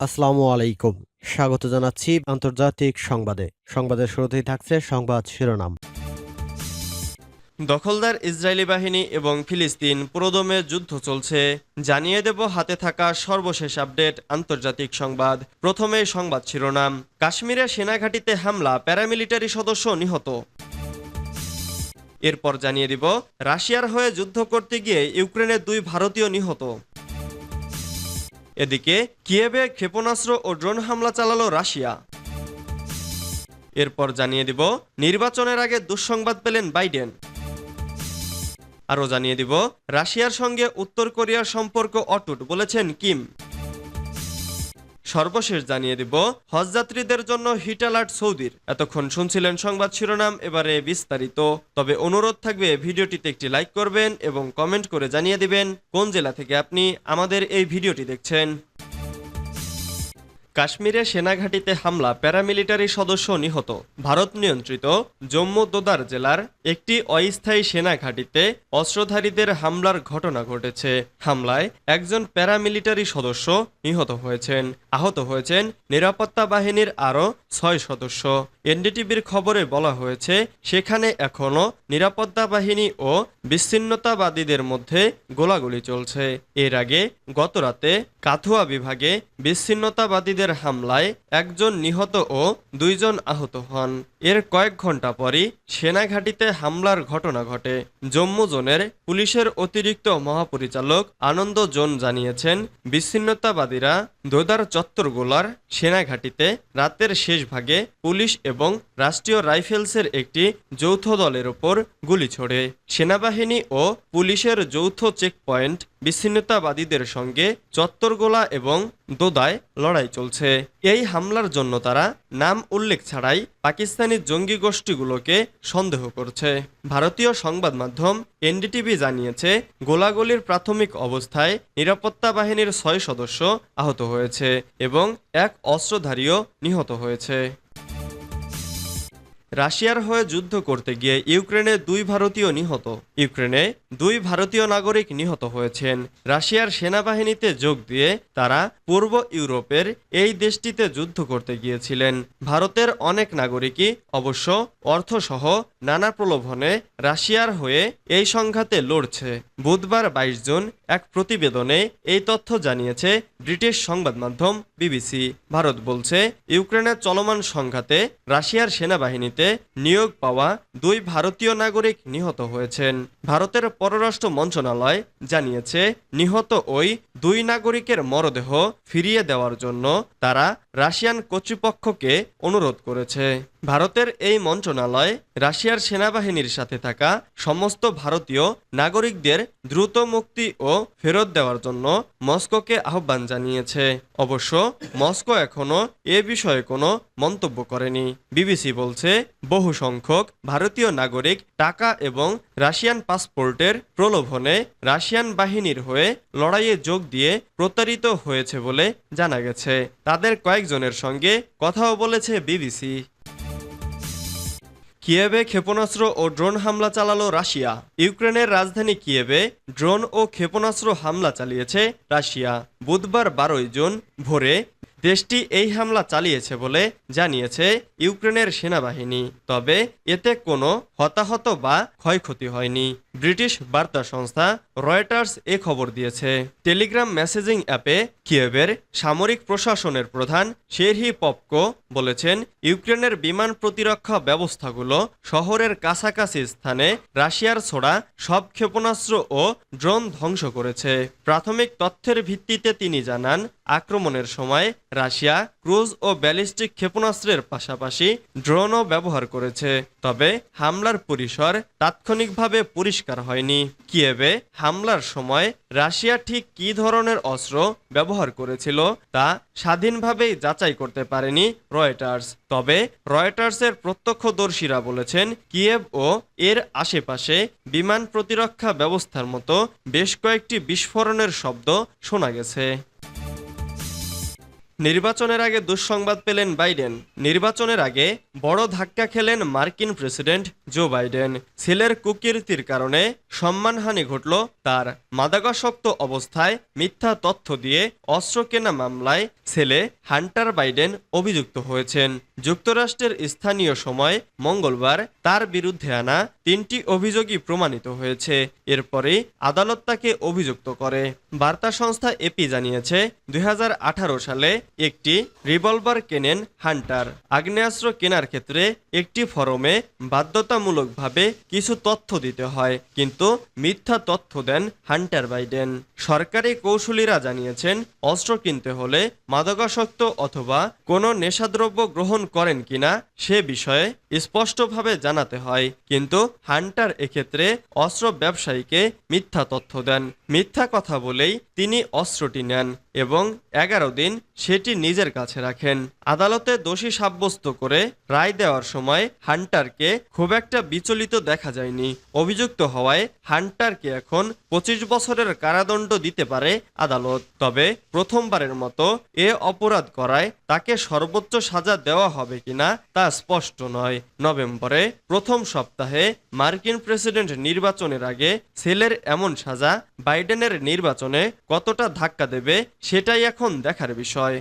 আসসালামু আলাইকুম। স্বাগত জানাচ্ছি আন্তর্জাতিক সংবাদে। সংবাদের শুরুতেই থাকছে সংবাদ শিরোনাম। দখলদার ইসরায়েলি বাহিনী এবং ফিলিস্তিন পুরোদমে যুদ্ধ চলছে। জানিয়ে দেব হাতে থাকা সর্বশেষ আপডেট আন্তর্জাতিক সংবাদ। প্রথমে সংবাদ শিরোনাম। কাশ্মীরে সেনাঘাঁটিতে হামলা, প্যারামিলিটারি সদস্য নিহত। এরপর জানিয়ে দিব, রাশিয়ার হয়ে যুদ্ধ করতে গিয়ে ইউক্রেনের দুই ভারতীয় নিহত। এদিকে কিয়েভে ক্ষেপণাস্ত্র ও ড্রোন হামলা চালালো রাশিয়া। এরপর জানিয়ে দিব, নির্বাচনের আগে দুঃসংবাদ পেলেন বাইডেন। আরও জানিয়ে দিব, রাশিয়ার সঙ্গে উত্তর কোরিয়ার সম্পর্ক অটুট, বলেছেন কিম। সর্বশেষ জানিয়ে দিব, হজযাত্রীদের জন্য হিট অ্যালার্ট সৌদির। এতক্ষণ শুনছিলেন সংবাদ শিরোনাম, এবারে বিস্তারিত। তবে অনুরোধ থাকবে, ভিডিওটিতে একটি লাইক করবেন এবং কমেন্ট করে জানিয়ে দিবেন কোন জেলা থেকে আপনি আমাদের এই ভিডিওটি দেখছেন। কাশ্মীরে সেনাঘাঁটিতে হামলা প্যারামিলিটারি সদস্য নিহত। ভারত নিয়ন্ত্রিত জম্মু দোদার জেলার একটি অস্থায়ী সেনা ঘাঁটিতে অস্ত্রধারীদের হামলার ঘটনা ঘটেছে। হামলায় একজন প্যারামিলিটারি সদস্য নিহত হয়েছেন। আহত হয়েছেন নিরাপত্তা বাহিনীর আরও ছয় সদস্য। এনডিটিভির খবরে বলা হয়েছে, সেখানে এখনও নিরাপত্তা বাহিনী ও বিচ্ছিন্নতাবাদীদের মধ্যে গোলাগুলি চলছে। এর আগে গতরাতে কাথুয়া বিভাগে বিচ্ছিন্নতাবাদীদের হামলায় একজন নিহত ও দুইজন আহত হন। এর কয়েক ঘণ্টা পরই সেনাঘাঁটিতে হামলার ঘটনা ঘটে। জম্মু জোনের পুলিশের অতিরিক্ত মহাপরিচালক আনন্দ জোন জানিয়েছেন, বিচ্ছিন্নতাবাদীরা দোদার চত্বরগোলার সেনাঘাঁটিতে রাতের শেষ ভাগে পুলিশ এবং রাষ্ট্রীয় রাইফেলসের একটি যৌথ দলের ওপর গুলি ছোড়ে। সেনাবাহিনী ও পুলিশের যৌথ চেকপয়েন্ট বিচ্ছিন্নতাবাদীদের সঙ্গে চত্বরগোলা এবং দোদায় লড়াই চলছে। এই হামলার জন্য তারা নাম উল্লেখ ছাড়াই পাকিস্তানি জঙ্গি গোষ্ঠীগুলোকে সন্দেহ করছে। ভারতীয় সংবাদ মাধ্যম এনডিটিভি জানিয়েছে, গোলাগুলির প্রাথমিক অবস্থায় নিরাপত্তা বাহিনীর ছয় সদস্য আহত হয়েছে এবং এক অস্ত্রধারীও নিহত হয়েছে। রাশিয়ার হয়ে যুদ্ধ করতে গিয়ে ইউক্রেনে দুই ভারতীয় নিহত। ইউক্রেনে দুই ভারতীয় নাগরিক নিহত হয়েছেন। রাশিয়ার সেনাবাহিনীতে যোগ দিয়ে তারা পূর্ব ইউরোপের এই দেশটিতে যুদ্ধ করতে গিয়েছিলেন। ভারতের অনেক নাগরিকই অবশ্য অর্থসহ নানা প্রলোভনে রাশিয়ার হয়ে এই সংঘাতে লড়ছে। বুধবার বাইশ জুন এক প্রতিবেদনে এই তথ্য জানিয়েছে ব্রিটিশ সংবাদ মাধ্যম বিবিসি। ভারত বলছে, ইউক্রেনের চলমান সংঘাতে রাশিয়ার সেনাবাহিনীতে নিয়োগ পাওয়া দুই ভারতীয় নাগরিক নিহত হয়েছেন। ভারতের পররাষ্ট্র মন্ত্রণালয় জানিয়েছে, নিহত ওই দুই নাগরিকের মরদেহ ফিরিয়ে দেওয়ার জন্য তারা রাশিয়ান কর্তৃপক্ষকে অনুরোধ করেছে। ভারতের এই মন্ত্রণালয় রাশিয়ার সেনাবাহিনীর সাথে থাকা সমস্ত ভারতীয় নাগরিকদের দ্রুত মুক্তি ও ফেরত দেওয়ার জন্য মস্কোকে আহ্বান জানিয়েছে। অবশ্য মস্কো এখনও এ বিষয়ে কোনো মন্তব্য করেনি। বিবিসি বলছে বহু সংখ্যক ভারতীয় নাগরিক টাকা এবং রাশিয়ান পাসপোর্টের প্রলোভনে রাশিয়ান বাহিনীর হয়ে লড়াইয়ে যোগ দিয়ে প্রতারিত হয়েছে বলে জানা গেছে। তাদের কয়েকজনের সঙ্গে কথাও বলেছে বিবিসি। কিয়েভে ক্ষেপণাস্ত্র ও ড্রোন হামলা চালালো রাশিয়া। ইউক্রেনের রাজধানী কিয়েভে ড্রোন ও ক্ষেপণাস্ত্র হামলা চালিয়েছে রাশিয়া। বুধবার বারোই জুন ভোরে দেশটি এই হামলা চালিয়েছে বলে জানিয়েছে ইউক্রেনের সেনাবাহিনী, তবে এতে কোনো হতাহত বা ক্ষয়ক্ষতি হয়নি। ব্রিটিশ বার্তা সংস্থা রয়টার্স এ খবর দিয়েছে। টেলিগ্রাম মেসেজিং অ্যাপে কিয়েভের সামরিক প্রশাসনের প্রধান শেরহি পপকো বলেছেন, ইউক্রেনের বিমান প্রতিরক্ষা ব্যবস্থাগুলো শহরের কাছাকাছি স্থানে রাশিয়ার ছোড়া সব ক্ষেপণাস্ত্র ও ড্রোন ধ্বংস করেছে। প্রাথমিক তথ্যের ভিত্তিতে তিনি জানান, আক্রমণের সময় রাশিয়া ক্রুজ ও ব্যালিস্টিক ক্ষেপণাস্ত্রের পাশাপাশি ড্রোনও ব্যবহার করেছে। তবে হামলার পরিসর তাৎক্ষণিকভাবে পরিষ্কার হয়নি। কিয়েভে হামলার সময় রাশিয়া ঠিক কী ধরনের অস্ত্র ব্যবহার করেছিল তা স্বাধীনভাবেই যাচাই করতে পারেনি রয়টার্স। তবে রয়টার্সের প্রত্যক্ষদর্শীরা বলেছেন, কিয়েভ ও এর আশেপাশে বিমান প্রতিরক্ষা ব্যবস্থার মতো বেশ কয়েকটি বিস্ফোরণের শব্দ শোনা গেছে। নির্বাচনের আগে দুঃসংবাদ পেলেন বাইডেন। নির্বাচনের আগে বড় ধাক্কা খেলেন মার্কিন প্রেসিডেন্ট জো বাইডেন। ছেলের কুকীর্তির কারণে সম্মানহানি ঘটল তার মাদাগাসক্ত অবস্থায় মিথ্যা তথ্য দিয়ে অস্ত্র কেনা মামলায় ছেলে হান্টার বাইডেন অভিযুক্ত হয়েছেন। যুক্তরাষ্ট্রের স্থানীয় সময় মঙ্গলবার তার বিরুদ্ধে আনা তিনটি অভিযোগই প্রমাণিত হয়েছে। এরপরেই আদালত তাকে অভিযুক্ত করে। বার্তা সংস্থা এপি জানিয়েছে দু হাজার আঠারো সালে একটি রিভলভার কেনেন হান্টার আগ্নেয়াস্ত্র কেনার ক্ষেত্রে একটি ফরমে বাধ্যতামূলকভাবে কিছু তথ্য দিতে হয়, কিন্তু মিথ্যা তথ্য দেন হান্টার বাইডেন। সরকারি কৌশলীরা জানিয়েছেন, অস্ত্র কিনতে হলে মাদকাসক্ত অথবা কোনো নেশাদ্রব্য গ্রহণ করেন কিনা সে বিষয়ে স্পষ্টভাবে জানাতে হয়। কিন্তু হান্টার এক্ষেত্রে অস্ত্র ব্যবসায়ীকে মিথ্যা তথ্য দেন। মিথ্যা কথা বলেই তিনি অস্ত্রটি নেন এবং এগারো দিন সেটি নিজের কাছে রাখেন। আদালতে দোষী সাব্যস্ত করে রায় দেওয়ার সময় হান্টারকে খুব একটা বিচলিত দেখা যায়নি। অভিযুক্ত হওয়ায় হান্টারকে এখন পঁচিশ বছরের কারাদণ্ড দিতে পারে আদালত। তবে প্রথমবারের মতো এ অপরাধ করায় তাকে সর্বোচ্চ সাজা দেওয়া হবে কিনা তা স্পষ্ট নয়। নভেম্বরে প্রথম সপ্তাহে মার্কিন প্রেসিডেন্ট নির্বাচনের আগে ছেলের এমন সাজা বাইডেনের নির্বাচনে কতটা ধাক্কা দেবে সেটাই এখন দেখার বিষয়।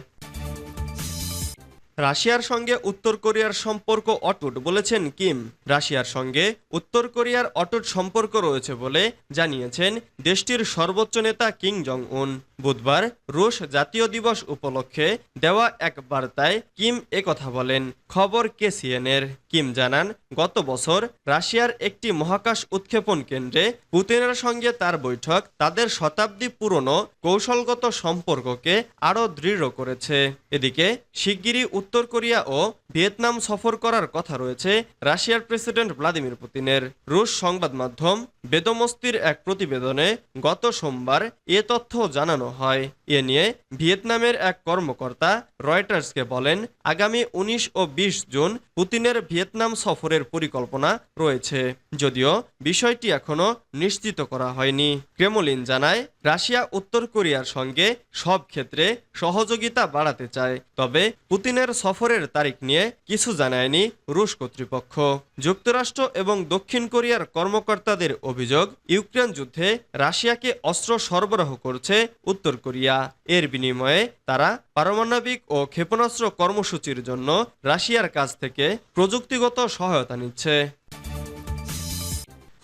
রাশিয়ার সঙ্গে উত্তর কোরিয়ার সম্পর্ক অটুট বলেছেন কিম। রাশিয়ার সঙ্গে উত্তর কোরিয়ার অটুট সম্পর্ক রয়েছে বলে জানিয়েছেন দেশটির সর্বোচ্চ নেতা কিং জং উন বুধবার রুশ জাতীয় দিবস উপলক্ষে দেওয়া এক বার্তায় কিম একথা বলেন। খবর কেসিএনের। কিম জানান, গত বছর রাশিয়ার একটি মহাকাশ উৎক্ষেপণ কেন্দ্রে পুতিনের সঙ্গে তার বৈঠক তাদের শতাব্দী পুরনো কৌশলগত সম্পর্ককে আরও দৃঢ় করেছে। এদিকে শিগগিরই উত্তর কোরিয়া ও ভিয়েতনাম সফর করার কথা রয়েছে রাশিয়ার প্রেসিডেন্ট ভ্লাদিমির পুতিনের। রুশ সংবাদ মাধ্যম বেদমস্তির এক প্রতিবেদনে গত সোমবার এ তথ্য জানানো হয়। এ নিয়ে ভিয়েতনামের এক কর্মকর্তা রয়টার্সকে বলেন, আগামী উনিশ ও বিশ জুন পুতিনের ভিয়েতনাম সফরের পরিকল্পনা রয়েছে। যদিও বিষয়টি এখনও নিশ্চিত করা হয়নি। ক্রেমলিন জানায়, রাশিয়া উত্তর কোরিয়ার সঙ্গে সব ক্ষেত্রে সহযোগিতা বাড়াতে চায়। তবে পুতিনের সফরের তারিখ নিয়ে কিছু জানায়নি রুশ কর্তৃপক্ষ। যুক্তরাষ্ট্র এবং দক্ষিণ কোরিয়ার কর্মকর্তাদের অভিযোগ, ইউক্রেন যুদ্ধে রাশিয়াকে অস্ত্র সরবরাহ করছে উত্তর কোরিয়া। এর বিনিময়ে তারা পারমাণবিক ও ক্ষেপণাস্ত্র কর্মসূচির জন্য রাশিয়ার কাছ থেকে প্রযুক্তিগত সহায়তা নিচ্ছে।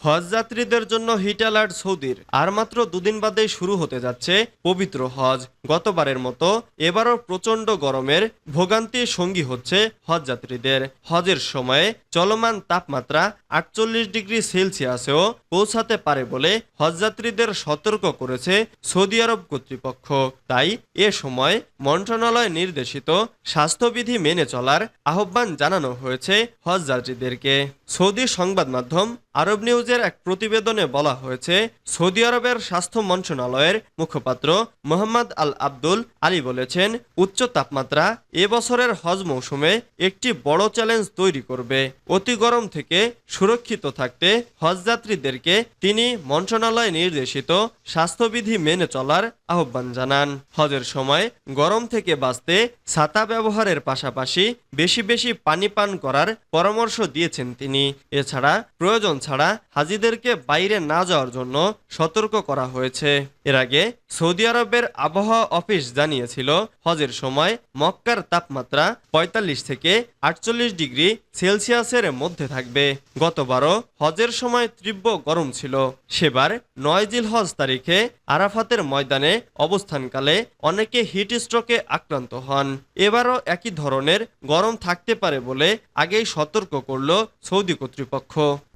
হজ যাত্রীদের জন্য হিট অ্যালার্ট সৌদির। আর মাত্র দুদিন বাদেই শুরু হতে যাচ্ছে পবিত্র হজ। গতবারের মতো এবারও প্রচণ্ড গরমের ভোগান্তি সঙ্গী হচ্ছে হজ যাত্রীদের। হজের সময়ে চলমান তাপমাত্রা আটচল্লিশ ডিগ্রি সেলসিয়াসেও পৌঁছাতে পারে বলে হজযাত্রীদের সতর্ক করেছে সৌদি আরব কর্তৃপক্ষ। তাই এ সময় মন্ত্রণালয় নির্দেশিত স্বাস্থ্যবিধি মেনে চলার আহ্বান জানানো হয়েছে হজযাত্রীদেরকে সৌদি সংবাদ মাধ্যম আরব নিউজের এক প্রতিবেদনে বলা হয়েছে, সৌদি আরবের স্বাস্থ্য মন্ত্রণালয়ের মুখপাত্র মোহাম্মদ আল আব্দুল আলী বলেছেন, উচ্চ তাপমাত্রা এবছরের হজ মৌসুমে একটি বড় চ্যালেঞ্জ তৈরি করবে। অতি গরম থেকে সুরক্ষিত থাকতে হজযাত্রীদেরকে তিনি মন্ত্রণালয় নির্দেশিত স্বাস্থ্যবিধি মেনে চলার আহ্বান জানান। হজের সময় গরম থেকে বাঁচতে ছাতা ব্যবহারের পাশাপাশি বেশি বেশি পানি পান করার পরামর্শ দিয়েছেন তিনি। এছাড়া প্রয়োজন ছাড়া হাজিদেরকে বাইরে না যাওয়ার জন্য সতর্ক করা হয়েছে। এর আগে সৌদি আরবের আবহাওয়া অফিস জানিয়েছিল, হজের সময় মক্কার তাপমাত্রা ৪৫ থেকে আটচল্লিশ ডিগ্রি সেলসিয়াসের মধ্যে থাকবে। গতবারও হজের সময় তীব্র গরম ছিল। সেবার নয় জিল হজ তারিখে আরাফাতের ময়দানে অবস্থানকালে অনেকে হিট স্ট্রোকে আক্রান্ত হন। এবারও একই ধরনের গরম থাকতে পারে বলে আগেই সতর্ক করল সৌদি কর্তৃপক্ষ।